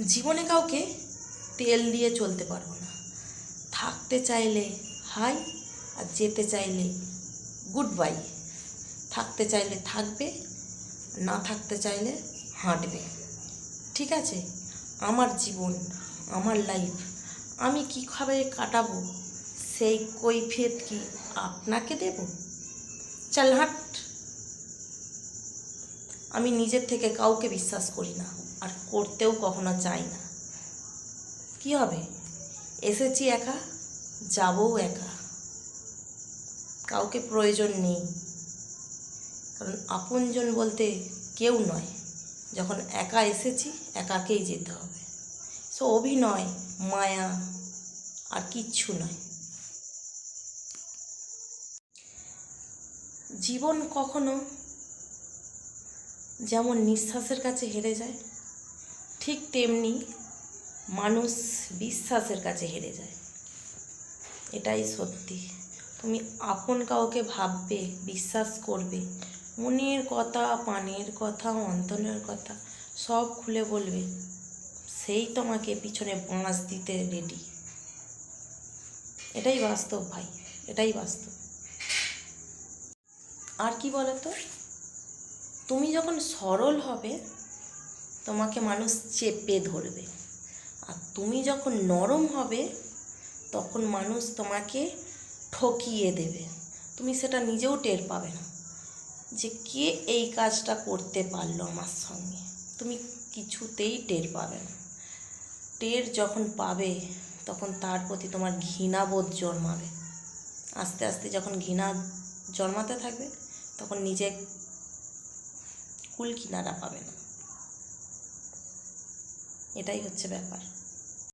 জীবনে কাউকে তেল দিয়ে চলতে পারব না। থাকতে চাইলে হাই আর যেতে চাইলে গুড বাই থাকতে চাইলে থাকবে, না থাকতে চাইলে হাঁটবে। ঠিক আছে? আমার জীবন, আমার লাইফ আমি কীভাবে কাটাবো? সেই কৈফিয়ত কি আপনাকে দেব? চাল হাট। আমি নিজের থেকে কাউকে বিশ্বাস করি না। আর করতেও কখনো চাই না। কি হবে? এসেছি একা, যাবও একা। কাউকে প্রয়োজন নেই। কারণ আপনজন বলতে কেউ নয়। যখন একা এসেছি, একাকেই যেতে হবে। সো অভিনয়, মায়া, আর কিচ্ছু নয়। জীবন কখনো যেমন নিঃশ্বাসের কাছে হেরে যায় ঠিক তেমনি মানুষ বিশ্বাসের কাছে হেরে যায়। এটাই সত্যি। তুমি আপন কাউকে ভাববে, বিশ্বাস করবে, মনের কথা, পানের কথা, অন্তরের কথা, সব খুলে বলবে, সেই তোমাকে পিছনে বাঁশ দিতে রেডি এটাই বাস্তব ভাই, এটাই বাস্তব। আর কি বলো তো তুমি যখন সরল হবে তোমাকে মানুষ চেপে ধরবে। আর তুমি যখন নরম হবে, তখন মানুষ তোমাকে ঠকিয়ে দেবে। তুমি সেটা নিজেও টের পাবে না যে কে এই কাজটা করতে পারল আমার সঙ্গে। তুমি কিছুতেই টের পাবে না। টের যখন পাবে, তখন তার প্রতি তোমার ঘৃণাবোধ জন্মাবে। আস্তে আস্তে যখন ঘৃণা জন্মাতে থাকবে, তখন নিজে কুল কিনারা পাবে না। এটাই হচ্ছে ব্যাপার।